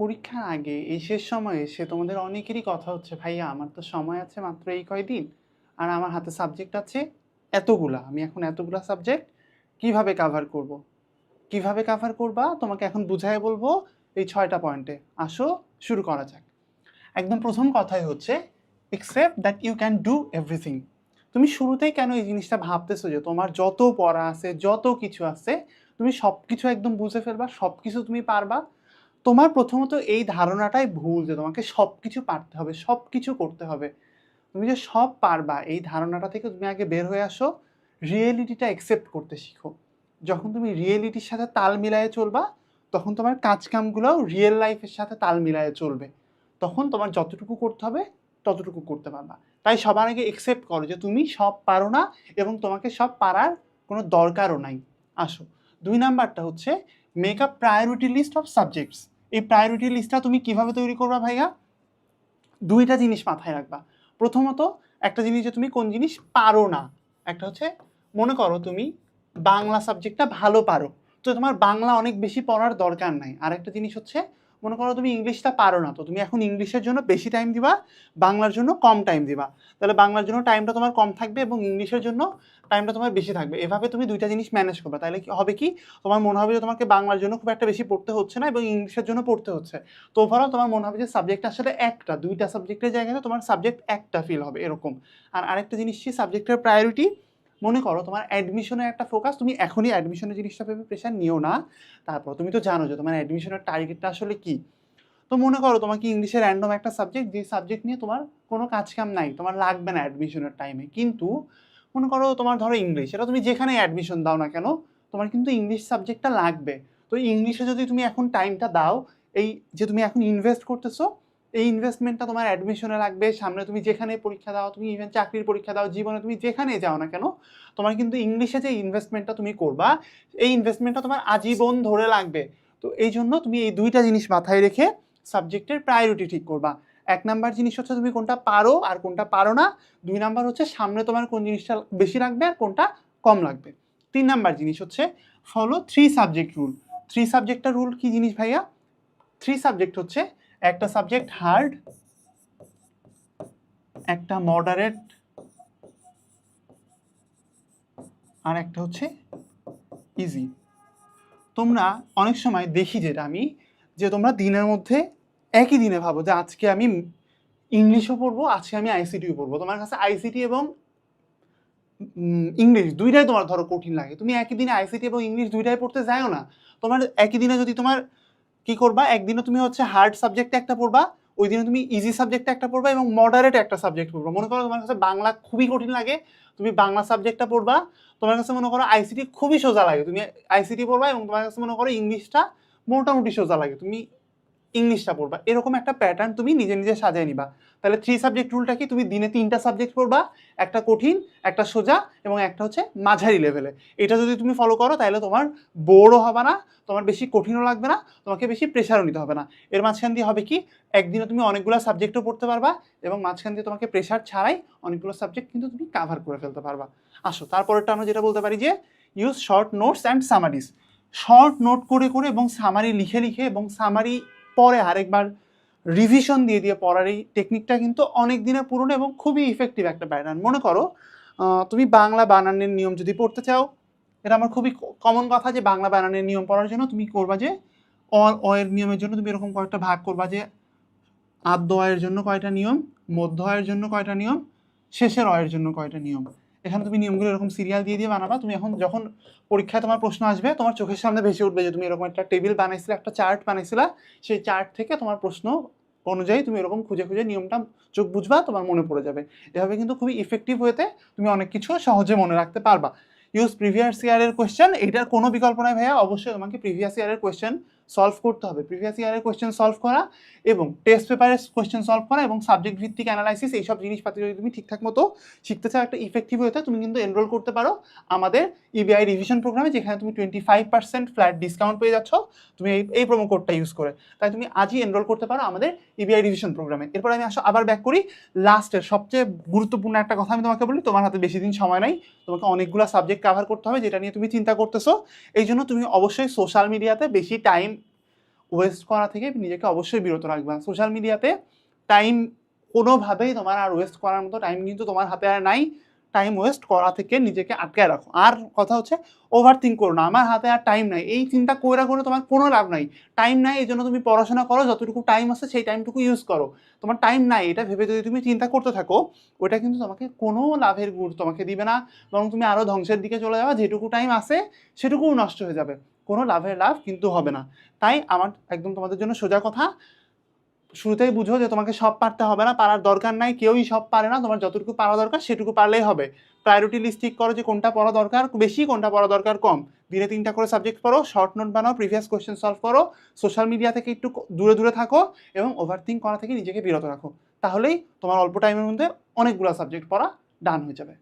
পরীক্ষার আগে, এই শেষ সময়ে এসে তোমাদের অনেকেরই কথা হচ্ছে, ভাইয়া, আমার তো সময় আছে মাত্র এই কয়দিন আর আমার হাতে সাবজেক্ট আছে এতগুলা, আমি এখন এতগুলা সাবজেক্ট কীভাবে কাভার করব। কীভাবে কাভার করবা? তোমাকে এখন বুঝাই বলব, এই ছয়টা পয়েন্টে আসো, শুরু করা যাক। একদম প্রথম কথাই হচ্ছে except that you can do everything তুমি শুরুতেই কেন এই জিনিসটা ভাবতেছো যে তোমার যত পড়া আছে, যত কিছু আছে, তুমি সব কিছু একদম বুঝে ফেলবা সব কিছু তুমি পারবা তোমার প্রথমত এই ধারণাটাই ভুল যে তোমাকে সব কিছু পারতে হবে সব কিছু করতে হবে। তুমি যে সব পারবা, এই ধারণাটা থেকে তুমি আগে বের হয়ে আসো, রিয়েলিটিটা অ্যাকসেপ্ট করতে শিখো। যখন তুমি রিয়েলিটির সাথে তাল মিলায়ে চলবা, তখন তোমার কাজকামগুলোও রিয়েল লাইফের সাথে তাল মিলায়ে চলবে। তখন তোমার যতটুকু করতে হবে, ততটুকু করতে পারবা। তাই সবার আগে অ্যাকসেপ্ট করো যে তুমি সব পারো না এবং তোমাকে সব পারার কোনো দরকারও নাই। আসো। দুই নাম্বারটা হচ্ছে make a priority list of subjects এই প্রায়োরিটি লিস্টটা তুমি কীভাবে তৈরি করবা ভাইয়া? দুইটা জিনিস মাথায় রাখবা। প্রথমত, একটা জিনিস যে তুমি কোন জিনিস পারো না, একটা হচ্ছে মনে করো তুমি বাংলা সাবজেক্টটা ভালো পারো। তো তোমার বাংলা অনেক বেশি পড়ার দরকার নাই। আর একটা জিনিস হচ্ছে মনে করো তুমি ইংলিশটা পারো না, তো তুমি এখন ইংলিশের জন্য বেশি টাইম দিবা, বাংলার জন্য কম টাইম দিবা। তাহলে বাংলার জন্য টাইমটা তোমার কম থাকবে এবং ইংলিশের জন্য টাইমটা তোমার বেশি থাকবে। এভাবে তুমি দুইটা জিনিস ম্যানেজ করবে। তাহলে কি হবে কি? তোমার মনে হবে যে তোমাকে বাংলার জন্য খুব একটা বেশি পড়তে হচ্ছে না এবং ইংলিশের জন্য পড়তে হচ্ছে। তো ওভারঅল তোমার মনে হবে যে সাবজেক্ট আসলে একটা, দুইটা সাবজেক্টের জায়গাতে তোমার সাবজেক্ট একটা ফিল হবে এরকম। আর আরেকটা জিনিস কি? সাবজেক্টের প্রায়োরিটি মনে করো তোমার অ্যাডমিশনের একটা ফোকাস তুমি এখনই অ্যাডমিশনের জিনিসটা ভেবে প্রেশার নিও না। তারপর তুমি তো জানো যে তোমার অ্যাডমিশনের টার্গেটটা আসলে কি। তো মনে করো তোমাকে ইংলিশের র্যান্ডম একটা সাবজেক্ট যে সাবজেক্ট নিয়ে তোমার কোনো কাজ কাম নাই, তোমার লাগবে না অ্যাডমিশনের টাইমে কিন্তু মনে করো তোমার ধরো ইংলিশ এটা তুমি যেখানে অ্যাডমিশন দাও না কেন, তোমার কিন্তু ইংলিশ সাবজেক্টটা লাগবে। তো ইংলিশে যদি তুমি এখন টাইমটা দাও, এই যে তুমি এখন ইনভেস্ট করতেছো এই ইনভেস্টমেন্টটা তোমার অ্যাডমিশনে লাগবে, সামনে তুমি যেখানে পরীক্ষা দাও, তুমি ইভেন চাকরির পরীক্ষা দাও, জীবনে তুমি যেখানে যাও না কেন, তোমার কিন্তু ইংলিশে যে ইনভেস্টমেন্টটা তুমি করবা, এই ইনভেস্টমেন্টটা তোমার আজীবন ধরে লাগবে। তো এই জন্য তুমি এই দুইটা জিনিস মাথায় রেখে সাবজেক্টের প্রায়োরিটি ঠিক করবা। এক নাম্বার জিনিস হচ্ছে তুমি কোনটা পারো আর কোনটা পারো না, দুই নাম্বার হচ্ছে সামনে তোমার কোন জিনিসটা বেশি লাগবে আর কোনটা কম লাগবে। তিন নাম্বার জিনিস হচ্ছে follow three subject rule three সাবজেক্টটা রুল কি জিনিস ভাইয়া? থ্রি সাবজেক্ট হচ্ছে একটা সাবজেক্ট হার্ড একটা মডারেট আর একটা হচ্ছে ইজি তোমরা অনেক সময় দেখি যেটা আমি, যে তোমরা দিনের মধ্যে একই দিনে ভাবো যে আজকে আমি ইংলিশও পড়ব, আজকে আমি আইসিটিও পড়ব। তোমার কাছে আইসিটি এবং ইংলিশ দুইটাই তোমার ধরো কঠিন লাগে। তুমি একই দিনে আইসিটি এবং ইংলিশ দুইটাই পড়তে যাও না। তোমার একই দিনে যদি তোমার কি করবা? একদিনও তুমি হচ্ছে হার্ড সাবজেক্টে একটা পড়বা ওই দিনে তুমি ইজি সাবজেক্টে একটা পড়বা এবং মডারেট একটা সাবজেক্ট পড়বা। মনে করো তোমার কাছে বাংলা খুবই কঠিন লাগে, তুমি বাংলা সাবজেক্টটা পড়বা, তোমার কাছে মনে করো আইসিটি খুবই সোজা লাগে। তুমি আইসিটি পড়বা এবং তোমার কাছে মনে করো ইংলিশটা মোটামুটি সোজা লাগে। তুমি ইংলিশটা পড়বা। এরকম একটা প্যাটার্ন তুমি নিজে নিজে সাজিয়ে নিবা। তাহলে থ্রি সাবজেক্ট রুলটা কি? তুমি দিনে তিনটা সাবজেক্ট পড়বা, একটা কঠিন, একটা সোজা এবং একটা হচ্ছে মাঝারি লেভেলে এটা যদি তুমি ফলো করো, তাহলে তোমার বোরও হবে না, তোমার বেশি কঠিনও লাগবে না, তোমাকে বেশি প্রেশারও নিতে হবে না। এর মাঝখান দিয়ে হবে কি? একদিনে তুমি অনেকগুলো সাবজেক্টও পড়তে পারবা এবং মাঝখান দিয়ে তোমাকে প্রেশার ছাড়াই অনেকগুলো সাবজেক্ট কিন্তু তুমি কাভার করে ফেলতে পারবা। আসো, তারপরেরটা আমরা যেটা বলতে পারি যে use short notes and summaries short note করে করে এবং সামারি লিখে লিখে এবং সামারি পরে আরেকবার রিভিশন দিয়ে দিয়ে পড়ার এই টেকনিকটা কিন্তু অনেক দিনের পুরনো এবং খুবই ইফেক্টিভ একটা প্যাটার্ন মনে করো তুমি বাংলা বানানের নিয়ম যদি পড়তে চাও, এটা আমার খুবই কমন কথা যে বাংলা বানানের নিয়ম পড়ার জন্য তুমি করবা যে অ অয়ের নিয়মের জন্য তুমি এরকম কয়েকটা ভাগ করবা যে আদ্য অয়ের জন্য কয়টা নিয়ম, মধ্য অয়ের জন্য কয়টা নিয়ম, শেষের অয়ের জন্য কয়টা নিয়ম। এখানে তুমি নিয়মগুলো এরকম সিরিয়াল দিয়ে দিয়ে বানাবা। তুমি এখন যখন পরীক্ষায় তোমার প্রশ্ন আসবে, তোমার চোখের সামনে ভেসে উঠবে যে তুমি এরকম একটা টেবিল বানাইছিলে, একটা চার্ট বানাইছিলা। সেই চার্ট থেকে তোমার প্রশ্ন অনুযায়ী তুমি এরকম খুঁজে খুঁজে নিয়মটা চোখ বুঝবা, তোমার মনে পড়ে যাবে। এভাবে কিন্তু খুবই ইফেক্টিভ হয়েতে তুমি অনেক কিছু সহজে মনে রাখতে পারবা। ইউজ প্রিভিয়াস ইয়ারের কোয়েশ্চেন এটার কোনো বিকল্প নাই ভাইয়া। অবশ্যই তোমাকে প্রিভিয়াস ইয়ারের কোয়েশ্চেন সলভ করতে হবে। প্রিভিয়াস ইয়ারের কোয়েশ্চেন সলভ করা এবং টেস্ট পেপারের কোয়েশ্চেন সলভ করা এবং সাবজেক্ট ভিত্তিক অ্যানালাইসিস এইসব জিনিসপাতি যদি তুমি ঠিকঠাক মতো শিখতে চাও, একটা ইফেক্টিভ হতে তুমি কিন্তু এনরোল করতে পারো আমাদের ইবিআই রিভিশন প্রোগ্রামে যেখানে তুমি twenty five percent flat discount পেয়ে যাচ্ছ। তুমি এই এই প্রোমো কোডটা ইউজ করে। তাই তুমি আজই এনরোল করতে পারো আমাদের ইবিআই রিভিশন প্রোগ্রামে এরপর আমি আসো আবার ব্যাক করি। লাস্টের সবচেয়ে গুরুত্বপূর্ণ একটা কথা আমি তোমাকে বলি, তোমার হাতে বেশি দিন সময় নাই। তোমাকে অনেকগুলো সাবজেক্ট কভার করতে হবে, যেটা নিয়ে তুমি চিন্তা করতেছো। এই জন্য তুমি অবশ্যই সোশ্যাল মিডিয়াতে বেশি টাইম ওয়েস্ট করা থেকে নিজেকে অবশ্যই বিরত রাখবা সোশ্যাল মিডিয়াতে টাইম কোনোভাবেই তোমার আর ওয়েস্ট করার মতো টাইম কিন্তু তোমার হাতে আর নাই। টাইম ওয়েস্ট করা থেকে নিজেকে আটকায় রাখো। আর কথা হচ্ছে ওভার থিঙ্ক করো না। আমার হাতে আর টাইম নাই। এই চিন্তা করে করে তোমার কোনো লাভ নাই। টাইম নাই এই জন্য তুমি পড়াশোনা করো, যতটুকু টাইম আছে সেই টাইমটুকু ইউজ করো। তোমার টাইম নাই, এটা ভেবে যদি তুমি চিন্তা করতে থাকো ওটা কিন্তু তোমাকে কোনো লাভের গুড় তোমাকে দিবে না। বরং তুমি আরও ধ্বংসের দিকে চলে যাবে। যেটুকু টাইম আছে, সেটুকুও নষ্ট হয়ে যাবে। কোনো লাভের লাভ কিন্তু হবে না। তাই আমার একদম তোমাদের জন্য সোজা কথা, শুরুতেই বুঝো যে তোমাকে সব পারতে হবে না, পারার দরকার নাই, কেউই সব পারে না, তোমার যতটুকু পারা দরকার সেটুকু পারলেই হবে। প্রায়োরিটি লিস্ট ঠিক করো যে কোনটা পড়া দরকার, বেশি কোনটা পড়া দরকার কম। দিনে তিনটা করে সাবজেক্ট পড়ো শর্ট নোট বানাও প্রিভিয়াস কোয়েশ্চেন সলভ করো সোশ্যাল মিডিয়া থেকে একটু দূরে দূরে থাকো এবং ওভার থিঙ্ক করা থেকে নিজেকে বিরত রাখো। তাহলেই তোমার অল্প টাইমের মধ্যে অনেকগুলো সাবজেক্ট পড়া ডান হয়ে যাবে।